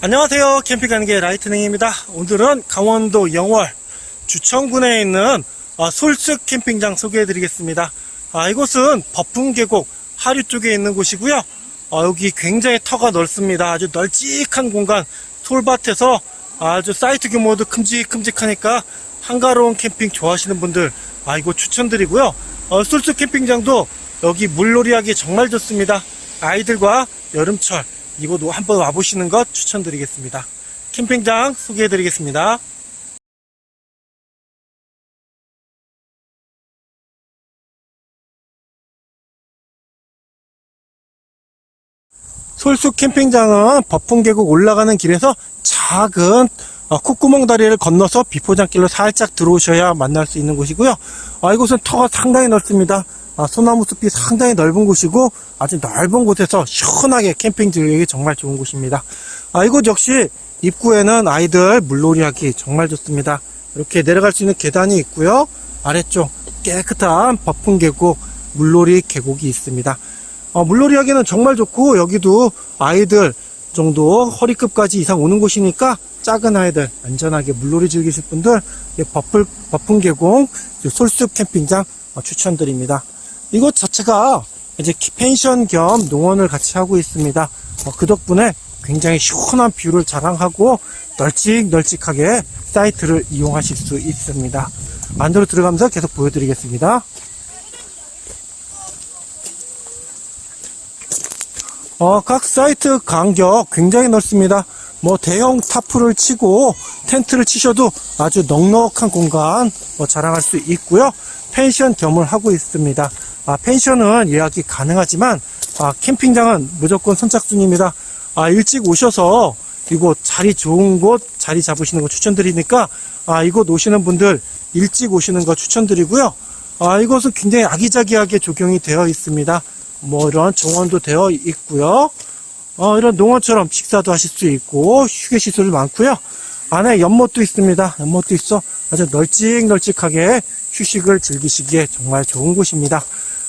안녕하세요. 캠핑 가는 게 라이트닝입니다. 오늘은 강원도 영월 주천군에 있는 어, 솔쓱 캠핑장 소개해 드리겠습니다. 아, 이곳은 버풍 계곡 하류 쪽에 있는 곳이고요. 어, 여기 굉장히 터가 넓습니다. 아주 널찍한 공간, 솔밭에서 아주 사이트 규모도 큼직큼직하니까 한가로운 캠핑 좋아하시는 분들 아, 이거 추천드리고요. 어, 솔쓱 캠핑장도 여기 물놀이 하기 정말 좋습니다. 아이들과 여름철 이곳 한번 와보시는 것 추천드리겠습니다. 캠핑장 소개해드리겠습니다. 솔수 캠핑장은 버풍 계곡 올라가는 길에서 작은 어, 콧구멍 다리를 건너서 비포장길로 살짝 들어오셔야 만날 수 있는 곳이고요. 아, 이곳은 터가 상당히 넓습니다. 아, 소나무 숲이 상당히 넓은 곳이고 아주 넓은 곳에서 시원하게 캠핑 즐기기 정말 좋은 곳입니다. 아, 이곳 역시 입구에는 아이들 물놀이 하기 정말 좋습니다. 이렇게 내려갈 수 있는 계단이 있고요. 아래쪽 깨끗한 버풍 계곡 물놀이 계곡이 있습니다. 어, 물놀이 하기는 정말 좋고 여기도 아이들 정도 허리급까지 이상 오는 곳이니까 작은 아이들 안전하게 물놀이 즐기실 분들 이 버플, 버풍 계곡 솔숲 캠핑장 어, 추천드립니다. 이곳 자체가 이제 키- 펜션 겸 농원을 같이 하고 있습니다. 어, 그 덕분에 굉장히 시원한 뷰를 자랑하고 널찍널찍하게 사이트를 이용하실 수 있습니다. 안으로 들어가면서 계속 보여드리겠습니다. 어, 각 사이트 간격 굉장히 넓습니다. 뭐 대형 타프를 치고 텐트를 치셔도 아주 넉넉한 공간 뭐 자랑할 수 있고요. 펜션 겸을 하고 있습니다. 아, 펜션은 예약이 가능하지만 아, 캠핑장은 무조건 선착순입니다. 아, 일찍 오셔서 이곳 자리 좋은 곳 자리 잡으시는 거 추천드리니까 아, 이곳 오시는 분들 일찍 오시는 거 추천드리고요. 아, 이곳은 굉장히 아기자기하게 조경이 되어 있습니다. 뭐 이런 정원도 되어 있고요. 어, 이런 농원처럼 식사도 하실 수 있고 휴게 시설도 많고요. 안에 연못도 있습니다. 연못도 있어 아주 널찍널찍하게 휴식을 즐기시기에 정말 좋은 곳입니다.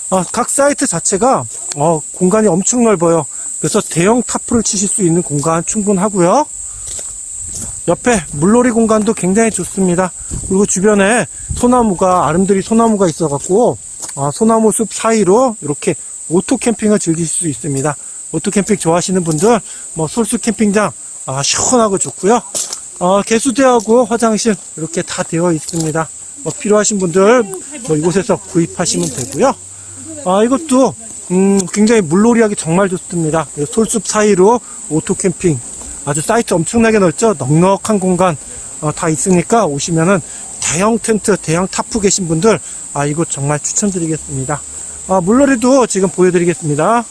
어, 각 사이트 자체가 어, 공간이 엄청 넓어요. 그래서 대형 타프를 치실 수 있는 공간 충분하고요. 옆에 물놀이 공간도 굉장히 좋습니다. 그리고 주변에 소나무가 아름드리 소나무가 있어갖고 아, 소나무 숲 사이로 이렇게 오토 캠핑을 즐기실 수 있습니다. 오토 캠핑 좋아하시는 분들 뭐 솔수 캠핑장 아, 시원하고 좋고요. 어, 개수대하고 화장실 이렇게 다 되어 있습니다. 뭐 필요하신 분들 뭐 이곳에서 구입하시면 되고요. 아, 이것도 음, 굉장히 물놀이하기 정말 좋습니다. 솔숲 사이로 오토 캠핑 아주 사이트 엄청나게 넓죠. 넉넉한 공간 어, 다 있으니까 오시면은 대형 텐트, 대형 타프 계신 분들 아 이곳 정말 추천드리겠습니다. 아, 물놀이도 지금 보여드리겠습니다.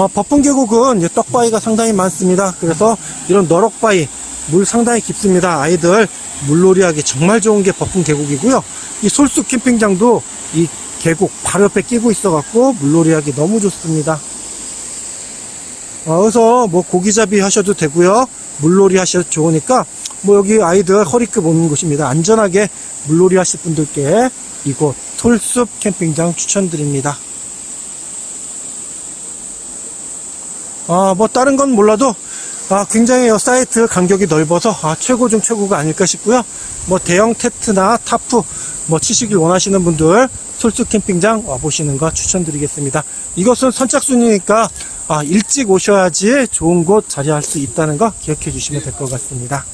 어, 버풍 계곡은 이제 떡바위가 상당히 많습니다. 그래서 이런 너럭바위 물 상당히 깊습니다. 아이들 물놀이하기 정말 좋은 게 버풍 계곡이고요. 이 솔숲 캠핑장도 이 계곡 바로 옆에 끼고 있어갖고 물놀이하기 너무 좋습니다. 어, 그래서 뭐 고기잡이 하셔도 되고요. 물놀이 하셔도 좋으니까 뭐 여기 아이들 허리급 오는 곳입니다. 안전하게 물놀이 하실 분들께 이곳 솔숲 캠핑장 추천드립니다. 아, 뭐 다른 건 몰라도 아, 굉장히 이 사이트 간격이 넓어서 아, 최고 중 최고가 아닐까 싶고요. 뭐 대형 테트나 타프 뭐 치시길 원하시는 분들 솔수 캠핑장 와보시는 거 추천드리겠습니다. 이것은 선착순이니까 아, 일찍 오셔야지 좋은 곳 자리할 수 있다는 거 기억해 주시면 될 것 같습니다.